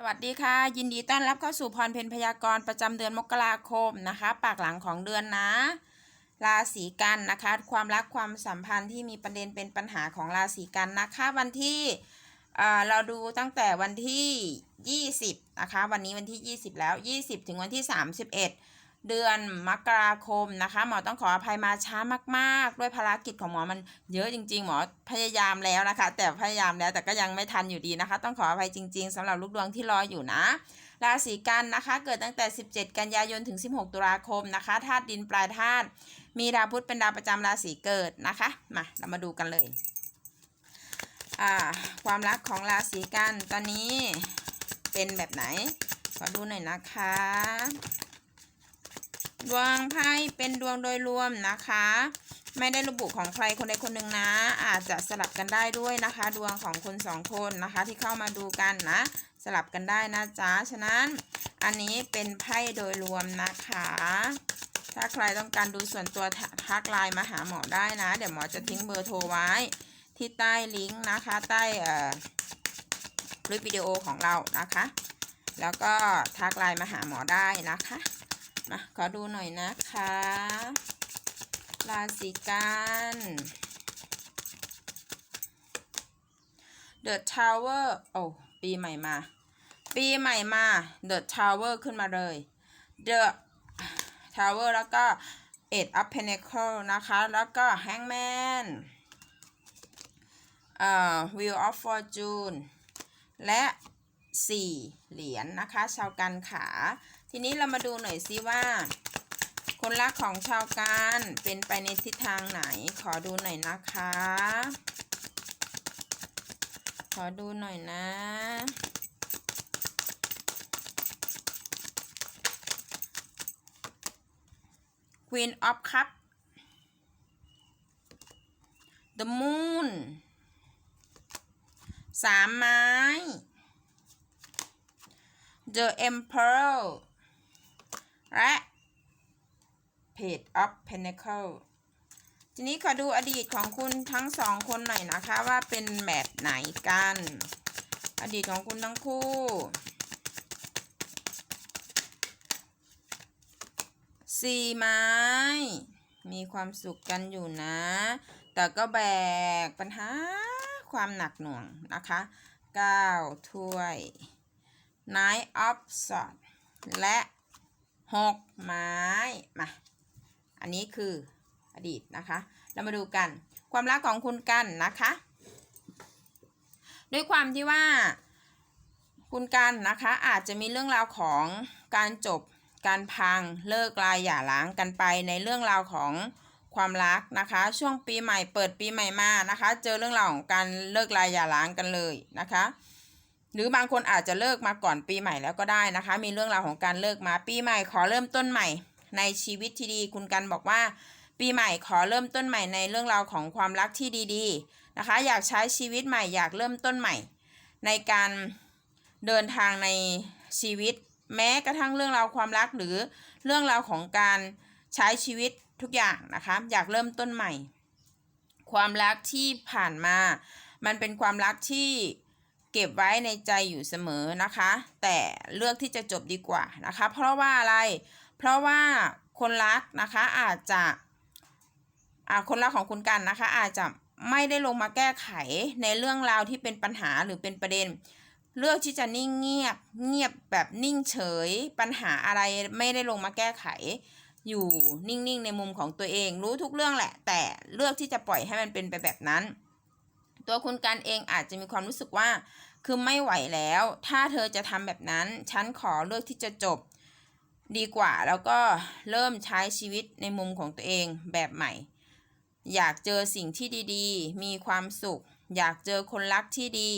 สวัสดีค่ะ ยินดีต้อนรับเข้าสู่พรเพนพยากรณ์ประจำเดือนมกราคมนะคะ ปากหลังของเดือนนะ ราศีกันนะคะ ความรักความสัมพันธ์ที่มีประเด็นเป็นปัญหาของราศีกันนะคะวันที่เอ่อเราดูตั้งแต่วันที่ 20นะคะวันนี้วันที่ 20 แล้ว 20 ถึงวันที่ 31 เดือนมกราคมนะคะหมอต้องขออภัยมาช้ามากๆ ด้วยภารกิจของหมอมันเยอะจริง ๆ หมอพยายามแล้วนะคะ แต่พยายามแล้วแต่ก็ยังไม่ทันอยู่ดีนะคะ ต้องขออภัยจริง ๆสำหรับลูกดวงที่รออยู่นะ ราศีกันนะคะ เกิดตั้งแต่ 17 กันยายนถึง 16 ตุลาคมนะคะธาตุดินปลายธาตุมีดาวพุธเป็นดาวประจำราศีเกิดนะคะมาเรามาดูกันเลยอ่าความรักของราศีกันตอนนี้เป็นแบบไหนขอดูหน่อยนะคะ ดวงไพ่เป็นดวงโดยรวมนะคะ ไม่ได้ระบุของใครคนใดคนหนึ่งนะ อาจจะสลับกันได้ด้วยนะคะ ดวงของคนสองคนนะคะ ที่เข้ามาดูกันนะ สลับกันได้นะจ๊ะฉะนั้นอันนี้เป็นไพ่โดยรวมนะคะ ถ้าใครต้องการดูส่วนตัวทัทักไลน์มาหาหมอได้นะ เดี๋ยวหมอจะทิ้งเบอร์โทรไว้ ที่ใต้ลิงก์นะคะใต้เอ่อคลิปวิดีโอของเรานะคะ แล้วก็ทักไลน์มาหาหมอได้นะคะ มาขอดูหน่อยนะคะ ราศีกัน The Tower โอ้ปีใหม่มา ปีใหม่มา The Tower ขึ้นมาเลย The Tower แล้วก็ Eight of Pentacle นะคะ แล้วก็ Hangman เอ่อ Wheel of Fortune และ 4 เหรียญนนะคะ ชาวกันขา ทีนี้เรามาดูหน่อยซิว่า คนรักของชาวกันเป็นไปในทิศทางไหน ขอดูหน่อยนะคะ ขอดูหน่อยนะ Queen of Cup The Moon สามไม้ The Emperor และ Page of Pentacle ทีนี้ขอดูอดีตของคุณทั้งสองคนหน่อยนะคะว่าเป็นแบบไหนกัน อดีตของคุณทั้งคู่ สี่ไม้ มีความสุขกันอยู่นะ แต่ก็แบกปัญหาความหนักหน่วงนะคะเก้าถ้วย Nine of Swords และ หกไม้มา อันนี้คืออดีตนะคะ เรามาดูกัน ความรักของคุณกันนะคะ ด้วยความที่ว่าคุณกันนะคะ อาจจะมีเรื่องราวของการจบการพังเลิกลายหย่าร้างกันไปในเรื่องราวของความรักนะคะ ช่วงปีใหม่เปิดปีใหม่มานะคะ เจอเรื่องราวของการเลิกลายหย่าร้างกันเลยนะคะ หรือบางคนอาจจะเลิกมาก่อนปีใหม่แล้วก็ได้นะคะ มีเรื่องราวของการเลิกมาปีใหม่ขอเริ่มต้นใหม่ ในชีวิตที่ดีคุณกันบอกว่า ปีใหม่ขอเริ่มต้นใหม่ในเรื่องราวของความรักที่ดีๆนะคะ อยากใช้ชีวิตใหม่อยากเริ่มต้นใหม่ ในการเดินทางในชีวิต แม้กระทั่งเรื่องราวความรักหรือเรื่องราวของการใช้ชีวิตทุกอย่างนะคะ อยากเริ่มต้นใหม่ ความรักที่ผ่านมา มันเป็นความรักที่ เก็บไว้ในใจอยู่เสมอนะคะ แต่เลือกที่จะจบดีกว่านะคะ เพราะว่าอะไร เพราะว่าคนรักนะคะอาจจะคนรักของคุณกันนะคะ อาจจะไม่ได้ลงมาแก้ไขในเรื่องราวที่เป็นปัญหาหรือเป็นประเด็น เลือกที่จะนิ่งเงียบเงียบแบบนิ่งเฉย ปัญหาอะไรไม่ได้ลงมาแก้ไข อยู่นิ่งๆในมุมของตัวเอง รู้ทุกเรื่องแหละ แต่เลือกที่จะปล่อยให้มันเป็นไปแบบนั้น ตัวคุณกันเองอาจจะมีความรู้สึกว่า คือไม่ไหวแล้ว ถ้าเธอจะทำแบบนั้น ฉันขอเลือกที่จะจบ ดีกว่าแล้วก็เริ่มใช้ชีวิตในมุมของตัวเองแบบใหม่ อยากเจอสิ่งที่ดีๆ มีความสุข อยากเจอคนรักที่ดี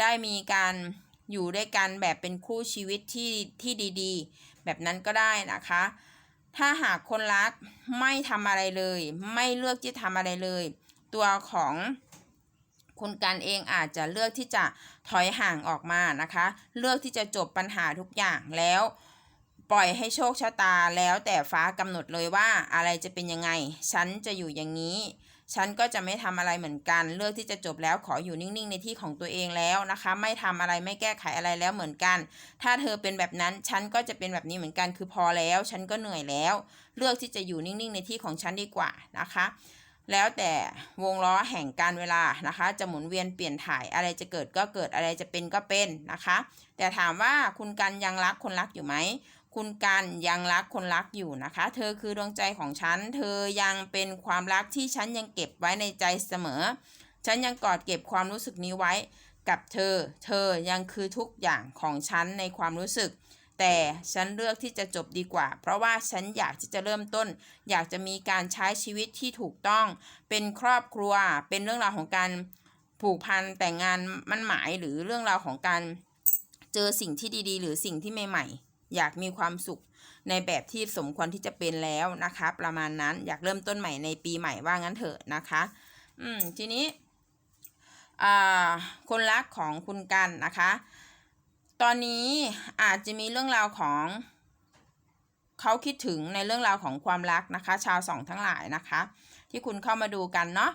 ได้มีการอยู่ด้วยกันแบบเป็นคู่ชีวิตที่ที่ดีๆ แบบนั้นก็ได้นะคะ ถ้าหากคนรักไม่ทำอะไรเลย ไม่เลือกที่ทำอะไรเลย ตัวของ คุณกันเองอาจจะเลือกที่จะถอยห่างออกมานะคะ เลือกที่จะจบปัญหาทุกอย่างแล้ว ปล่อยให้โชคชะตาแล้วแต่ฟ้ากำหนดเลยว่าอะไรจะเป็นยังไง ฉันจะอยู่อย่างนี้ ฉันก็จะไม่ทำอะไรเหมือนกัน เลือกที่จะจบแล้วขออยู่นิ่งๆ ในที่ของตัวเองแล้วนะคะ ไม่ทำอะไรไม่แก้ไขอะไรแล้วเหมือนกัน ถ้าเธอเป็นแบบนั้นฉันก็จะเป็นแบบนี้เหมือนกันคือพอแล้ว ฉันก็เหนื่อยแล้ว เลือกที่จะอยู่นิ่งๆ ในที่ของฉันดีกว่านะคะ แล้วแต่วงล้อแห่งการเวลานะคะ จะหมุนเวียนเปลี่ยนถ่ายอะไรจะเกิดก็เกิดอะไรจะเป็นก็เป็นนะคะ แต่ถามว่าคุณกันยังรักคนรักอยู่ไหมคุณกันยังรักคนรักอยู่นะคะ เธอคือดวงใจของฉัน เธอยังเป็นความรักที่ฉันยังเก็บไว้ในใจเสมอ ฉันยังกอดเก็บความรู้สึกนี้ไว้ กับเธอ เธอยังคือทุกอย่างของฉันในความรู้สึก แต่ฉันเลือกที่จะจบดีกว่า เพราะว่าฉันอยากที่จะเริ่มต้น อยากจะมีการใช้ชีวิตที่ถูกต้อง เป็นครอบครัว เป็นเรื่องราวของการผูกพันแต่งงานมั่นหมายหรือเรื่องราวของการเจอสิ่งที่ดีๆ หรือสิ่งที่ใหม่ๆ อยากมีความสุขในแบบที่สมควรที่จะเป็นแล้วนะคะ ประมาณนั้นอยากเริ่มต้นใหม่ในปีใหม่ว่างั้นเถอะนะคะ อืมทีนี้อ่าคนรักของคุณกันนะคะ ตอนนี้อาจจะมีเรื่องราวของเขาคิดถึงในเรื่องราวของความรักนะคะ ชาวสองทั้งหลายนะคะ ที่คุณเข้ามาดูกันเนาะ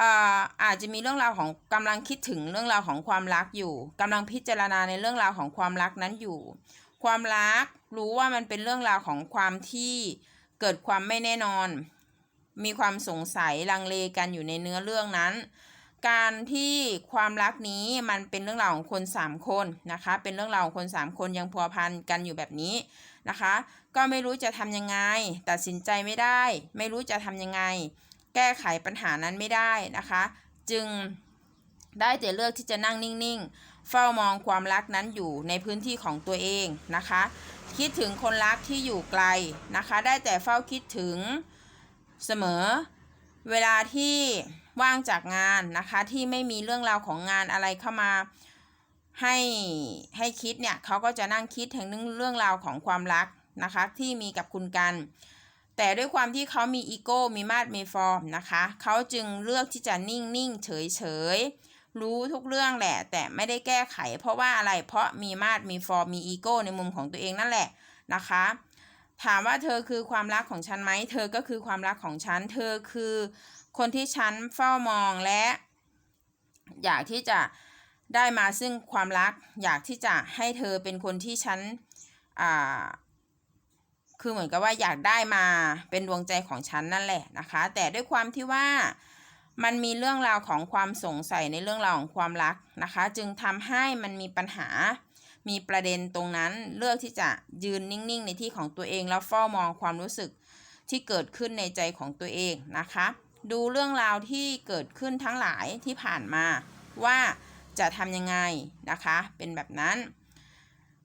อาอาจจะมีเรื่องราวของกำลังคิดถึงเรื่องราวของความรักอยู่กำลังพิจารณาในเรื่องราวของความรักนั้นอยู่ ความรักรู้ว่ามันเป็นเรื่องราวของความที่เกิดความไม่แน่นอน มีความสงสัยลังเลกันอยู่ในเนื้อเรื่องนั้น การที่ความรักนี้มันเป็นเรื่องราวของคนสามคนนะคะ เป็นเรื่องราวของคนสามคนยังพัวพันกันอยู่แบบนี้นะคะ ก็ไม่รู้จะทำยังไง ตัดสินใจไม่ได้ ไม่รู้จะทำยังไง แก้ไขปัญหานั้นไม่ได้นะคะ จึงได้แต่เลือกที่จะนั่งนิ่งๆ เฝ้ามองความรักนั้นอยู่ในพื้นที่ของตัวเองนะคะ คิดถึงคนรักที่อยู่ไกลนะคะ ได้แต่เฝ้าคิดถึงเสมอ เวลาที่ ว่างจากงานนะคะ ที่ไม่มีเรื่องราวของงานอะไรเข้ามาให้ให้คิดเนี่ยเขาก็จะนั่งคิดถึงเรื่องราวของความรักนะคะที่มีกับคุณกัน แต่ด้วยความที่เขามีอีโก้มีมาดมีฟอร์มนะคะเขาจึงเลือกที่จะนิ่งนิ่งเฉยเฉยรู้ทุกเรื่องแหละ แต่ไม่ได้แก้ไข เพราะว่าอะไรเพราะมีมาดมีฟอร์มมีอีโก้ในมุมของตัวเองนั่นแหละนะคะ ถามว่าเธอคือความรักของฉันไหม เธอก็คือความรักของฉัน เธอคือคนที่ฉันเฝ้ามองและ อยากที่จะได้มาซึ่งความรัก อยากที่จะให้เธอเป็นคนที่ฉันอ่าคือเหมือนกับว่าอยากได้มาเป็นดวงใจของฉันนั่นแหละนะคะ แต่ด้วยความที่ว่ามันมีเรื่องราวของความสงสัยในเรื่องราวของความรักนะคะ จึงทำให้มันมีปัญหา มีประเด็นตรงนั้นเลือกที่จะยืนนิ่งๆ ในที่ของตัวเองแล้วเฝ้ามองความรู้สึกที่เกิดขึ้นในใจของตัวเองนะคะ ดูเรื่องราวที่เกิดขึ้นทั้งหลายที่ผ่านมาว่าจะทำยังไงนะคะ เป็นแบบนั้น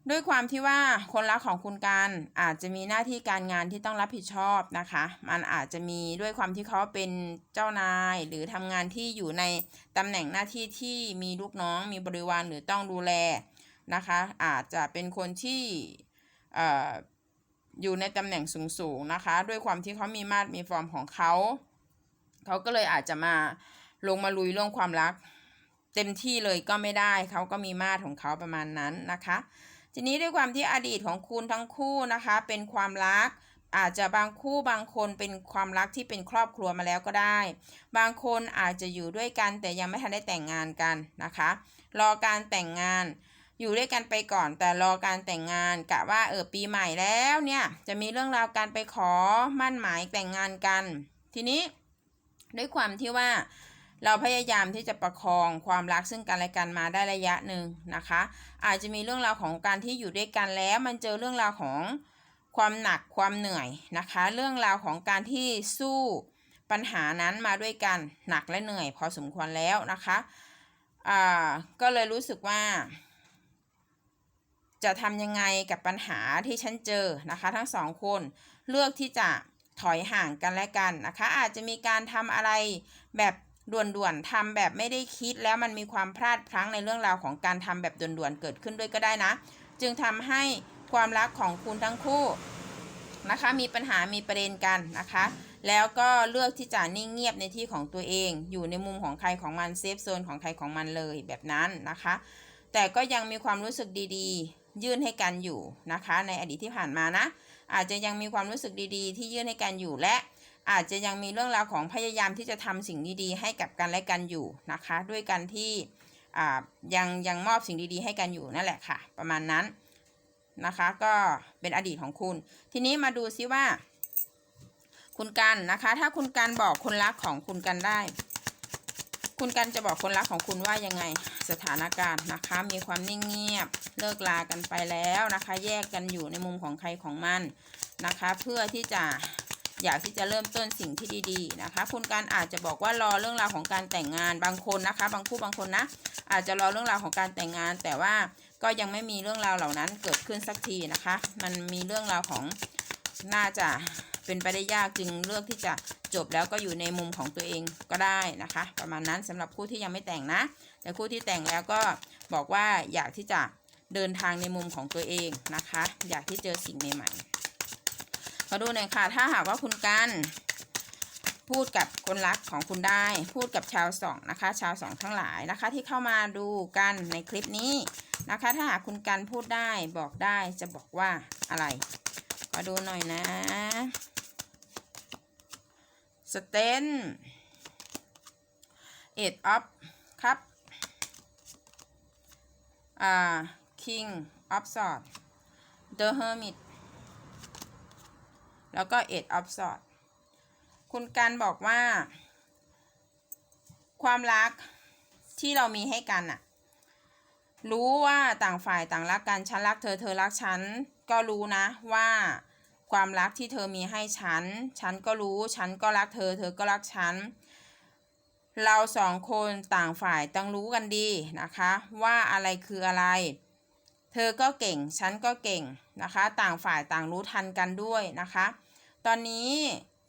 ด้วยความที่ว่าคนรักของคุณการอาจจะมีหน้าที่การงานที่ต้องรับผิดชอบนะคะ มันอาจจะมีด้วยความที่เขาเป็นเจ้านาย หรือทำงานที่อยู่ในตำแหน่งหน้าที่ที่มีลูกน้อง มีบริวารหรือต้องดูแล นะคะอาจจะเป็นคนที่เอ่ออยู่ในตำแหน่งสูงๆนะคะ ด้วยความที่เขามีมาตรมีฟอร์มของเขาเขาก็เลยอาจจะมาลงมาลุยเรื่องความรัก เต็มที่เลยก็ไม่ได้เขาก็มีมาตรของเขาประมาณนั้นนะคะ ทีนี้ด้วยความที่อดีตของคุณทั้งคู่นะคะ เป็นความรักอาจจะบางคู่บางคนเป็นความรักที่เป็นครอบครัวมาแล้วก็ได้ บางคนอาจจะอยู่ด้วยกันแต่ยังไม่ทันได้แต่งงานกันนะคะ รอการแต่งงาน อยู่ด้วยกันไปก่อนแต่รอการแต่งงานกะว่าเออปีใหม่แล้วเนี่ย จะมีเรื่องราวการไปขอมั่นหมายแต่งงานกัน ทีนี้ด้วยความที่ว่าเราพยายามที่จะประคองความรักซึ่งกันและกันมาได้ระยะหนึ่งนะคะ อาจจะมีเรื่องราวของการที่อยู่ด้วยกันแล้ว มันเจอเรื่องราวของความหนักความเหนื่อยนะคะ เรื่องราวของการที่สู้ปัญหานั้นมาด้วยกันหนักและเหนื่อยพอสมควรแล้วนะคะอ่าก็เลยรู้สึกว่า จะทำยังไงกับปัญหาที่ฉันเจอนะคะ ทั้งสองคนเลือกที่จะถอยห่างกันและกันนะคะ อาจจะมีการทำอะไรแบบด่วนๆทำแบบไม่ได้คิดแล้วมันมีความพลาดพลั้งในเรื่องราวของการทำแบบด่วนๆเกิดขึ้นด้วยก็ได้นะ จึงทำให้ความรักของคุณทั้งคู่นะคะมีปัญหามีประเด็นกันนะคะ แล้วก็เลือกที่จะนิ่งเงียบในที่ของตัวเอง อยู่ในมุมของใครของมันเซฟโซนของใครของมันเลยแบบนั้นนะคะ แต่ก็ยังมีความรู้สึกดีๆ ยื่นให้กันอยู่นะคะ ในอดีตที่ผ่านมานะ อาจจะยังมีความรู้สึกดีๆ ที่ยื่นให้กันอยู่และอาจจะยังมีเรื่องราวของพยายามที่จะทำสิ่งดีๆให้กับกันและกันอยู่นะคะ ด้วยกันที่ยังยังมอบสิ่งดีๆ ให้กันอยู่นั่นแหละค่ะ ประมาณนั้นนะคะก็เป็นอดีตของคุณ ทีนี้มาดูซิว่า คุณกันนะคะ ถ้าคุณกันบอกคนรักของคุณกันได้ คุณกันจะบอกคนรักของคุณว่ายังไงสถานการณ์นะคะ มีความนิ่งเงียบ เลิกลากันไปแล้วนะคะ แยกกันอยู่ในมุมของใครของมันนะคะ เพื่อที่จะอยากที่จะเริ่มต้นสิ่งที่ดีๆนะคะ คุณกันอาจจะบอกว่ารอเรื่องราวของการแต่งงานบางคนนะคะ บางคู่บางคนนะ อาจจะรอเรื่องราวของการแต่งงาน แต่ว่าก็ยังไม่มีเรื่องราวเหล่านั้นเกิดขึ้นสักทีนะคะ มันมีเรื่องราวของน่าจะ เป็นไปได้ยากจึงเลือกที่จะจบแล้วก็อยู่ในมุมของตัวเองก็ได้นะคะ ประมาณนั้นสำหรับคู่ที่ยังไม่แต่งนะ แต่คู่ที่แต่งแล้วก็บอกว่าอยากที่จะเดินทางในมุมของตัวเองนะคะ อยากที่เจอสิ่งใหม่ๆมาดูหน่อยค่ะ ถ้าหากว่าคุณกันพูดกับคนรักของคุณได้ พูดกับชาวสองนะคะ ชาวสองทั้งหลายนะคะ ที่เข้ามาดูกันในคลิปนี้นะคะ ถ้าหากคุณกันพูดได้บอกได้จะบอกว่าอะไรมาดูหน่อยนะ สเตนเอ็ดออฟครับอ่า King of Swords The Hermit แล้วก็ Eight of Swords คุณกันบอกว่า ความรักที่เรามีให้กันอะรู้ว่าต่างฝ่ายต่างรักกัน ฉันรักเธอเธอรักฉัน ก็รู้นะว่า ความรักที่เธอมีให้ฉัน ฉันก็รู้ ฉันก็รักเธอ เธอก็รักฉัน เราสองคนต่างฝ่ายต้องรู้กันดีนะคะ ว่าอะไรคืออะไร เธอก็เก่ง ฉันก็เก่งนะคะ ต่างฝ่ายต่างรู้ทันกันด้วยนะคะ ตอนนี้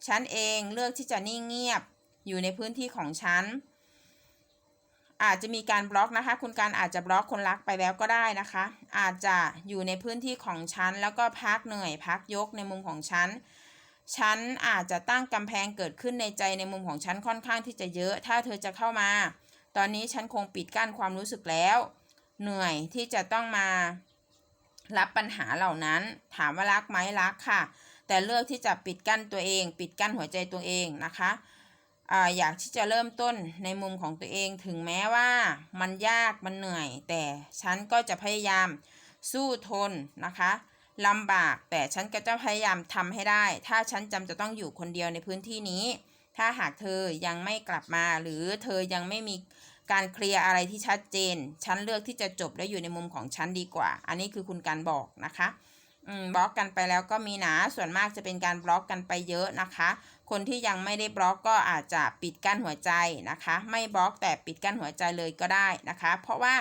ฉันเองเลือกที่จะนิ่งเงียบอยู่ในพื้นที่ของฉัน อาจจะมีการบล็อกนะคะ คุณการอาจจะบล็อกคนรักไปแล้วก็ได้นะคะ อาจจะอยู่ในพื้นที่ของฉันแล้วก็พักเหนื่อย พักยกในมุมของฉันฉันอาจจะตั้งกำแพงเกิดขึ้นในใจในมุมของฉันค่อนข้างที่จะเยอะ ถ้าเธอจะเข้ามา ตอนนี้ฉันคงปิดกั้นความรู้สึกแล้ว เหนื่อยที่จะต้องมา รับปัญหาเหล่านั้น ถามว่ารักไหมรักค่ะ แต่เลือกที่จะปิดกั้นตัวเอง ปิดกั้นหัวใจตัวเองนะคะ อาอยากที่จะเริ่มต้นในมุมของตัวเองถึงแม้ว่ามันยากมันเหนื่อย แต่ฉันก็จะพยายามสู้ทนนะคะลำบากแต่ฉันก็จะพยายามทำให้ได้ ถ้าฉันจำจะต้องอยู่คนเดียวในพื้นที่นี้ ถ้าหากเธอยังไม่กลับมาหรือเธอยังไม่มีการเคลียร์อะไรที่ชัดเจน ฉันเลือกที่จะจบและอยู่ในมุมของฉันดีกว่า อันนี้คือคุณการบอกนะคะบล็อกกันไปแล้วก็มีนะส่วนมากจะเป็นการบล็อกกันไปเยอะนะคะ คนที่ยังไม่ได้บล็อกก็อาจจะปิดกั้นหัวใจนะคะ ไม่บล็อกแต่ปิดกั้นหัวใจเลยก็ได้นะคะ เพราะว่า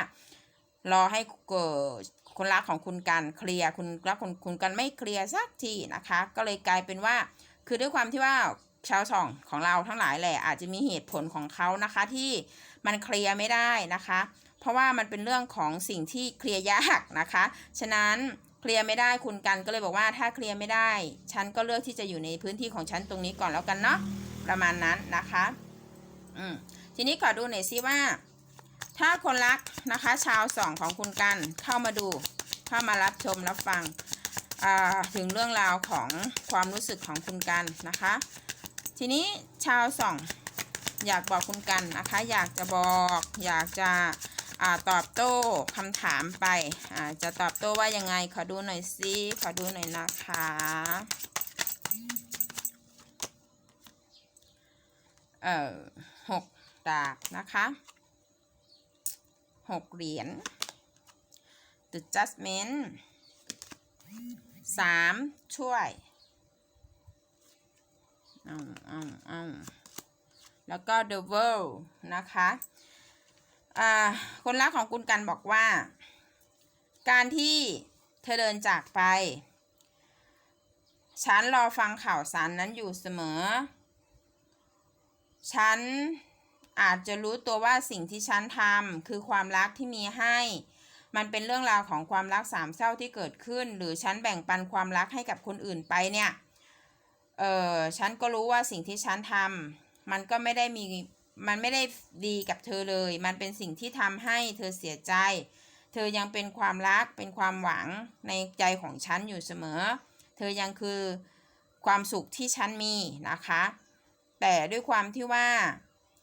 รอให้เกิดคนรักของคุณกันเคลียร์คุณรักคุณคุณกันไม่เคลียร์สักทีนะคะ ก็เลยกลายเป็นว่า คือด้วยความที่ว่าชาวช่องของเราทั้งหลายแหละอาจจะมีเหตุผลของเขานะคะที่มันเคลียร์ไม่ได้นะคะ เพราะว่ามันเป็นเรื่องของสิ่งที่เคลียร์ยากนะคะ ฉะนั้น เคลียร์ไม่ได้คุณกันก็เลยบอกว่าถ้าเคลียร์ไม่ได้ ฉันก็เลือกที่จะอยู่ในพื้นที่ของฉันตรงนี้ก่อนแล้วกันเนาะประมาณนั้นนะคะอืมทีนี้ขอดูหน่อยซิว่า ถ้าคนรักนะคะ ชาวสองของคุณกันเข้ามาดูเข้ามารับชมรับฟังถึงเรื่องราวของความรู้สึกของคุณกันนะคะ ทีนี้ชาวสองอยากบอกคุณกันนะคะ อยากจะบอก อยากจะ ตอบโต้คำถามไปจะตอบโต้ว่ายังไง ขอดูหน่อยซิ ขอดูหน่อยนะคะเอ่อหกดาบนะคะหกเหรียญ The Judgment สามช่วยเอาเอาเอาแล้วก็ The World นะคะ คนรักของคุณกันบอกว่า การที่เธอเดินจากไป ฉันรอฟังข่าวสารนั้นอยู่เสมอ ฉันอาจจะรู้ตัวว่าสิ่งที่ฉันทำคือความรักที่มีให้ มันเป็นเรื่องราวของความรักสามเศร้าที่เกิดขึ้น หรือฉันแบ่งปันความรักให้กับคนอื่นไปเนี่ย เออฉันก็รู้ว่าสิ่งที่ฉันทำมันก็ไม่ได้มี มันไม่ได้ดีกับเธอเลย มันเป็นสิ่งที่ทำให้เธอเสียใจ เธอยังเป็นความรัก เป็นความหวังในใจของฉันอยู่เสมอ เธอยังคือความสุขที่ฉันมีนะคะ แต่ด้วยความที่ว่า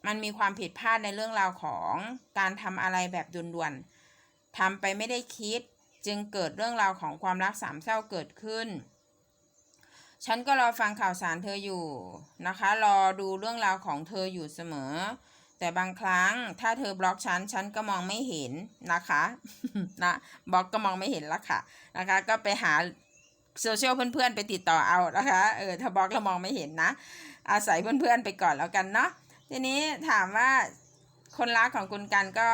มันมีความผิดพลาดในเรื่องราวของการทำอะไรแบบด่วนๆทำไปไม่ได้คิด จึงเกิดเรื่องราวของความรักสามเศร้าเกิดขึ้น ฉันก็รอฟังข่าวสารเธออยู่นะคะ รอดูเรื่องราวของเธออยู่เสมอ แต่บางครั้งถ้าเธอบล็อกฉัน ฉันก็มองไม่เห็นนะคะนะบล็อกก็มองไม่เห็นละค่ะนะคะ ก็ไปหาโซเชียลเพื่อนๆ ไปติดต่อเอานะคะเออถ้าบล็อกแล้วมองไม่เห็นนะ อาศัยเพื่อนๆไปก่อนแล้วกันเนาะทีนี้ถามว่าคนรักของคุณกันก็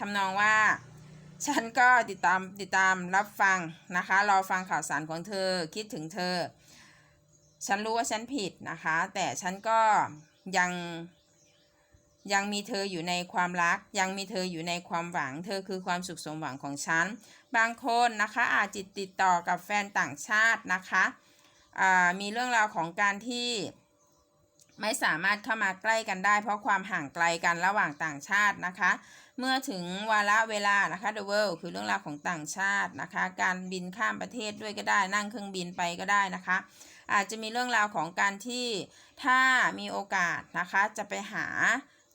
ทำนองว่าฉันก็ติดตามติดตามรับฟังนะคะรอฟังข่าวสารของเธอคิดถึงเธอ ฉันรู้ว่าฉันผิดนะคะ แต่ฉันก็ยังยังมีเธออยู่ในความรัก ยังมีเธออยู่ในความหวัง เธอคือความสุขสมหวังของฉัน บางคนนะคะอาจจิตติดต่อกับแฟนต่างชาตินะคะอ่ามีเรื่องราวของการที่ไม่สามารถเข้ามาใกล้กันได้ เพราะความห่างไกลกันระหว่างต่างชาตินะคะ เมื่อถึงวาระเวลานะคะ the world คือเรื่องราวของต่างชาตินะคะ การบินข้ามประเทศด้วยก็ได้นั่งเครื่องบินไปก็ได้นะคะ อาจจะมีเรื่องราวของการที่ถ้ามีโอกาสนะคะจะไปหา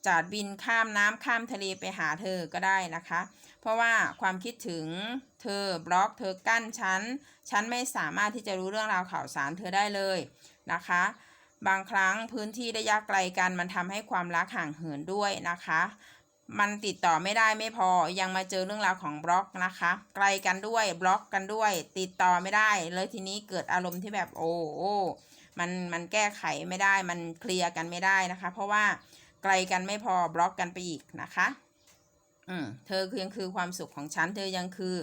จาดบินข้ามน้ำข้ามทะเลไปหาเธอก็ได้นะคะ เพราะว่าความคิดถึงเธอบล็อกเธอกั้นฉันฉันไม่สามารถที่จะรู้เรื่องราวข่าวสารเธอได้เลยนะคะ บางครั้งพื้นที่ระยะไกลกันมันทำให้ความรักห่างเหินด้วยนะคะ มันติดต่อไม่ได้ไม่พอยังมาเจอเรื่องราวของบล็อกนะคะ ไกลกันด้วยบล็อกกันด้วย ติดต่อไม่ได้ เลยทีนี้เกิดอารมณ์ที่แบบโอ้โอ้มันมันแก้ไขไม่ได้มันเคลียร์กันไม่ได้นะคะ เพราะว่าไกลกันไม่พอบล็อกกันไปอีกนะคะ อืมเธอคือยังคือความสุขของฉัน เธอยังคือ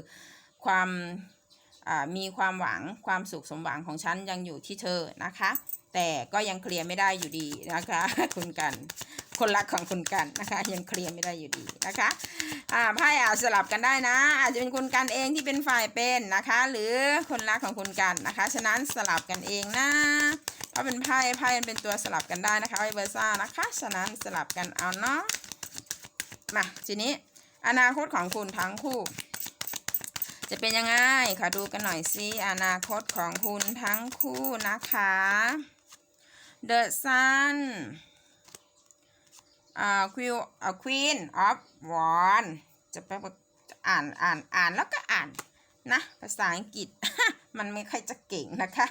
ความอ่ามีความหวังความสุขสมหวังของฉันยังอยู่ที่เธอนะคะ แต่ก็ยังเคลียร์ไม่ได้อยู่ดีนะคะ คุณกันคนรักของคุณกันนะคะ ยังเคลียร์ไม่ได้อยู่ดีนะคะอ่าไพ่อาสลับกันได้นะ อาจจะเป็นคุณกันเองที่เป็นฝ่ายเป็นนะคะ หรือคนรักของคุณกันนะคะ ฉะนั้นสลับกันเองนะเพราะเป็นไพ่ไพ่เป็นตัวสลับกันได้นะคะไวเบอร์ซ่านะคะ ฉะนั้นสลับกันเอาเนาะมาทีนี้อนาคตของคุณทั้งคู่ จะเป็นยังไงขอดูกันหน่อยสิอนาคตของคุณทั้งคู่นะคะ The Sun อ่า Queen อ่า Queen of w a n จะไปอ่านอ่านอ่านแล้วก็อ่านนะ ภาษาอังกฤษ มันไม่ค่อยจะเก่งนะคะ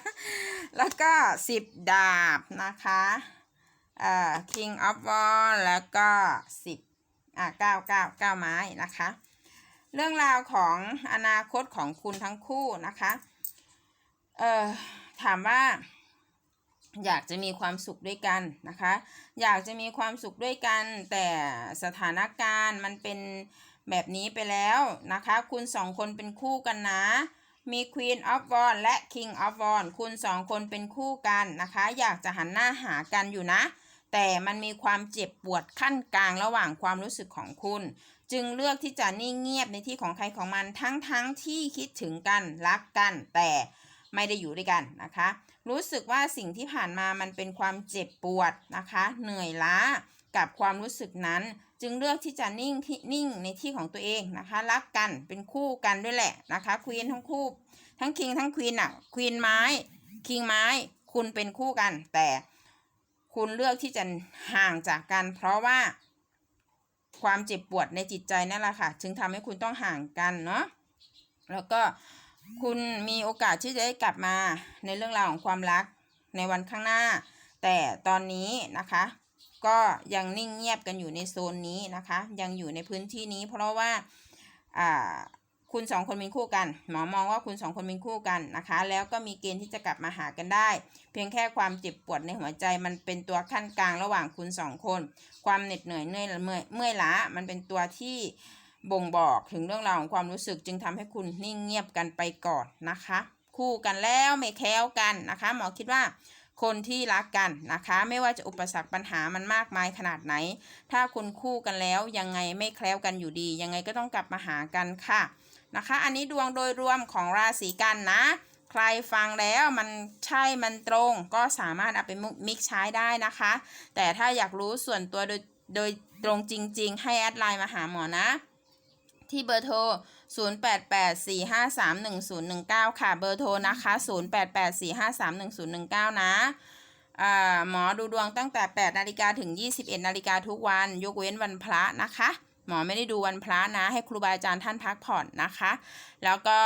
แล้วก็สิบดาบนะคะอ่า King of Wands แล้วก็สิบอ่าเก้าเก้าเก้าไม้นะคะ เรื่องราวของอนาคตของคุณทั้งคู่นะคะ เอ่อ ถามว่า อยากจะมีความสุขด้วยกันนะคะ อยากจะมีความสุขด้วยกัน แต่สถานการณ์มันเป็นแบบนี้ไปแล้วนะคะ คุณสองคนเป็นคู่กันนะ มี Queen of w a n d และ King of w a n d คุณสองคนเป็นคู่กันนะคะ อยากจะหันหน้าหากันอยู่นะ แต่มันมีความเจ็บปวดขั้นกลางระหว่างความรู้สึกของคุณ จึงเลือกที่จะนิ่งเงียบในที่ของใครของมันทั้งทั้งที่คิดถึงกันรักกัน แต่ไม่ได้อยู่ด้วยกันนะคะ รู้สึกว่าสิ่งที่ผ่านมามันเป็นความเจ็บปวดนะคะ เหนื่อยล้ากับความรู้สึกนั้น จึงเลือกที่จะนิ่งที่นิ่งในที่ของตัวเองนะคะ รักกันเป็นคู่กันด้วยแหละนะคะควีนทั้งคู่ ทั้งคิงทั้งควีนอะควีนไม้คิงไม้ คุณเป็นคู่กัน แต่คุณเลือกที่จะห่างจากกัน เพราะว่า ความเจ็บปวดในจิตใจนั่นแหละค่ะ จึงทำให้คุณต้องห่างกันเนาะแล้วก็ คุณมีโอกาสที่จะได้กลับมาในเรื่องราวของความรักในวันข้างหน้า แต่ตอนนี้นะคะ ก็ยังนิ่งเงียบกันอยู่ในโซนนี้นะคะ ยังอยู่ในพื้นที่นี้ เพราะว่าคุณสองคนเป็นคู่กัน หมอมองว่าคุณสองคนเป็นคู่กันนะคะ แล้วก็มีเกณฑ์ที่จะกลับมาหากันได้ เพียงแค่ความเจ็บปวดในหัวใจมันเป็นตัวขั้นกลางระหว่างคุณสองคน ความเหน็ดเหนื่อยเหนื่อยเมื่อยเมื่อยล้ามันเป็นตัวที่ บ่งบอกถึงเรื่องราวของความรู้สึกจึงทำให้คุณนิ่งเงียบกันไปก่อนนะคะ คู่กันแล้วไม่แคล้วกันนะคะ หมอคิดว่าคนที่รักกันนะคะ ไม่ว่าจะอุปสรรคปัญหามันมากมายขนาดไหน ถ้าคุณคู่กันแล้วยังไงไม่แคล้วกันอยู่ดี ยังไงก็ต้องกลับมาหากันค่ะนะคะ อันนี้ดวงโดยรวมของราศีกันนะ ใครฟังแล้วมันใช่มันตรงก็สามารถเอาไปมิกใช้ได้นะคะ แต่ถ้าอยากรู้ส่วนตัวโดยโดยตรงจริง ๆ ให้แอดไลน์มาหาหมอนะ ที่เบอร์โทร 0884531019 ค่ะ เบอร์โทรนะคะ 0884531019 นะอ่าหมอดูดวงตั้งแต่ 8 นาฬิกาถึง 21 นาฬิกาทุกวัน ยกเว้นวันพระนะคะ หมอไม่ได้ดูวันพระนะ ให้ครูบาอาจารย์ท่านพักผ่อนนะคะ แล้วก็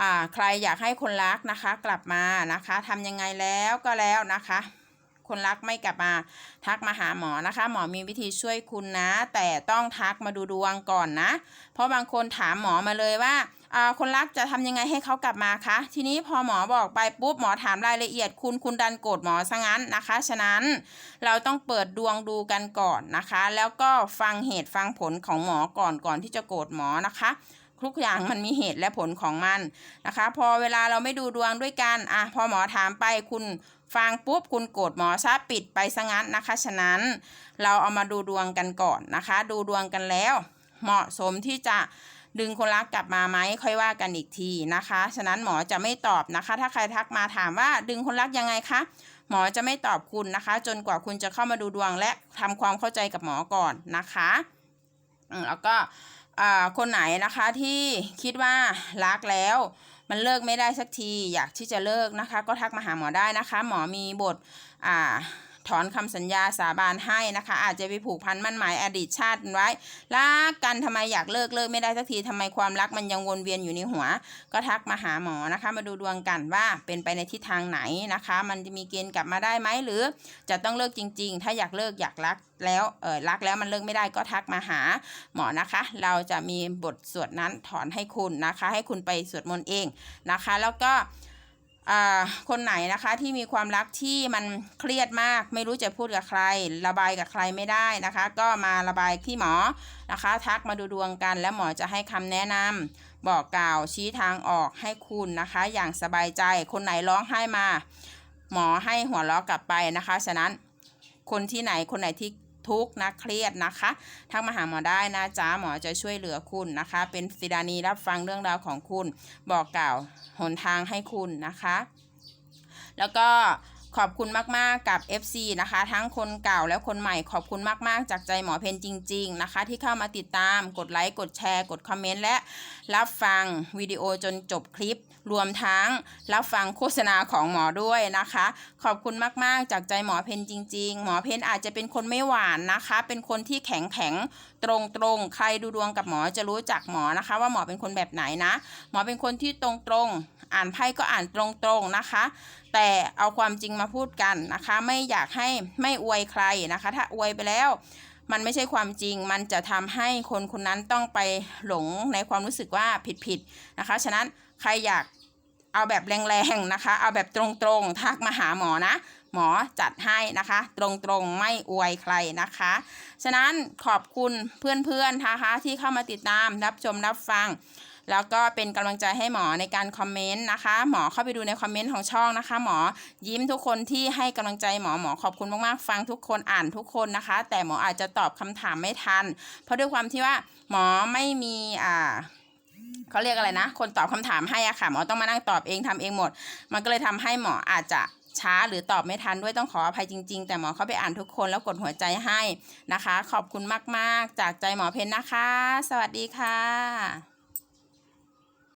อ่าใครอยากให้คนรักนะคะ กลับมานะคะทำยังไงแล้วก็แล้วนะคะ คนรักไม่กลับมา ทักมาหาหมอนะคะ หมอมีวิธีช่วยคุณนะ แต่ต้องทักมาดูดวงก่อนนะ เพราะบางคนถามหมอมาเลยว่าอ่าคนรักจะทำยังไงให้เขากลับมาคะ ทีนี้พอหมอบอกไปปุ๊บหมอถามรายละเอียดคุณคุณดันโกรธหมอซะงั้นนะคะ ฉะนั้นเราต้องเปิดดวงดูกันก่อนนะคะ แล้วก็ฟังเหตุฟังผลของหมอก่อนก่อนที่จะโกรธหมอนะคะ ทุกอย่างมันมีเหตุและผลของมันนะคะ พอเวลาเราไม่ดูดวงด้วยกันอะพอหมอถามไปคุณฟังปุ๊บคุณโกรธหมอซะปิดไปซะงั้นนะคะ ฉะนั้นเราเอามาดูดวงกันก่อนนะคะ ดูดวงกันแล้ว เหมาะสมที่จะดึงคนรักกลับมาไหมค่อยว่ากันอีกทีนะคะ ฉะนั้นหมอจะไม่ตอบนะคะ ถ้าใครทักมาถามว่าดึงคนรักยังไงคะหมอจะไม่ตอบคุณนะคะ จนกว่าคุณจะเข้ามาดูดวงและทำความเข้าใจกับหมอก่อนนะคะอืมแล้วก็อ่า คนไหนนะคะที่คิดว่ารักแล้ว มันเลิกไม่ได้สักที อยากที่จะเลิกนะคะ ก็ทักมาหาหมอได้นะคะ หมอมีบทอ่า ถอนคำสัญญาสาบานให้นะคะ อาจจะไปผูกพันมั่นหมายอดีตชาติไว้รักกันทำไมอยากเลิกเลิกไม่ได้สักทีทำไมความรักมันยังวนเวียนอยู่ในหัว ก็ทักมาหาหมอนะคะ มาดูดวงกันว่าเป็นไปในทิศทางไหนนะคะ มันจะมีเกณฑ์กลับมาได้ไหมหรือ จะต้องเลิกจริง ๆ ถ้าอยากเลิกอยากรักแล้วเออรักแล้วมันเลิกไม่ได้ก็ทักมาหาหมอนะคะ เราจะมีบทสวดนั้นถอนให้คุณนะคะ ให้คุณไปสวดมนต์เองนะคะ แล้วก็ คนไหนนะคะที่มีความรักที่มันเครียดมาก ไม่รู้จะพูดกับใคร ระบายกับใครไม่ได้นะคะ ก็มาระบายที่หมอนะคะ ทักมาดูดวงกัน แล้วหมอจะให้คำแนะนำบอกกล่าวชี้ทางออกให้คุณนะคะ อย่างสบายใจคนไหนร้องไห้มา หมอให้หัวเราะกลับไปนะคะ ฉะนั้นคนที่ไหนคนไหนที่ ทุกข์นะเครียดนะคะทักมาหาหมอได้นะจ๊ะหมอจะช่วยเหลือคุณนะคะ เป็นศิดานีรับฟังเรื่องราวของคุณ บอกกล่าวหนทางให้คุณนะคะ แล้วก็ขอบคุณมาก ๆ กับ FC นะคะ ทั้งคนเก่าและคนใหม่ขอบคุณมาก ๆ จากใจหมอเพนจริง ๆ นะคะ ที่เข้ามาติดตามกดไลค์ กดแชร์ กดคอมเมนต์และรับฟังวิดีโอจนจบคลิป รวมทั้งรับฟังโฆษณาของหมอด้วยนะคะ ขอบคุณมากๆ จากใจหมอเพนจริง ๆ หมอเพนอาจจะเป็นคนไม่หวานนะคะ เป็นคนที่แข็งแข็งตรงตรงใครดูดวงกับหมอจะรู้จักหมอนะคะ ว่าหมอเป็นคนแบบไหนนะ หมอเป็นคนที่ตรงตรงอ่านไพ่ก็อ่านตรงตรงนะคะ แต่เอาความจริงมาพูดกันนะคะ ไม่อยากให้ไม่อวยใครนะคะ ถ้าอวยไปแล้วมันไม่ใช่ความจริง มันจะทำให้คนคนนั้นต้องไปหลงในความรู้สึกว่าผิดๆนะคะ ฉะนั้น ใครอยากเอาแบบแรงๆนะคะ เอาแบบตรงๆ ทักมาหาหมอนะ หมอจัดให้นะคะ ตรงๆ ไม่อวยใครนะคะ ฉะนั้นขอบคุณเพื่อนๆนะคะที่เข้ามาติดตามรับชมรับฟัง แล้วก็เป็นกำลังใจให้หมอในการคอมเมนต์นะคะ หมอเข้าไปดูในคอมเมนต์ของช่องนะคะ หมอยิ้มทุกคนที่ให้กำลังใจหมอหมอขอบคุณมากๆ ฟังทุกคนอ่านทุกคนนะคะ แต่หมออาจจะตอบคำถามไม่ทัน เพราะด้วยความที่ว่าหมอไม่มีอ่า เขาเรียกอะไรนะ คนตอบคำถามให้อะค่ะหมอต้องมานั่งตอบเองทำเองหมด มันก็เลยทำให้หมออาจจะช้าหรือตอบไม่ทันด้วยต้องขออภัยจริง ๆ แต่หมอเข้าไปอ่านทุกคนแล้วกดหัวใจให้นะคะ ขอบคุณมากๆ จากใจหมอเพนนะคะ สวัสดีค่ะ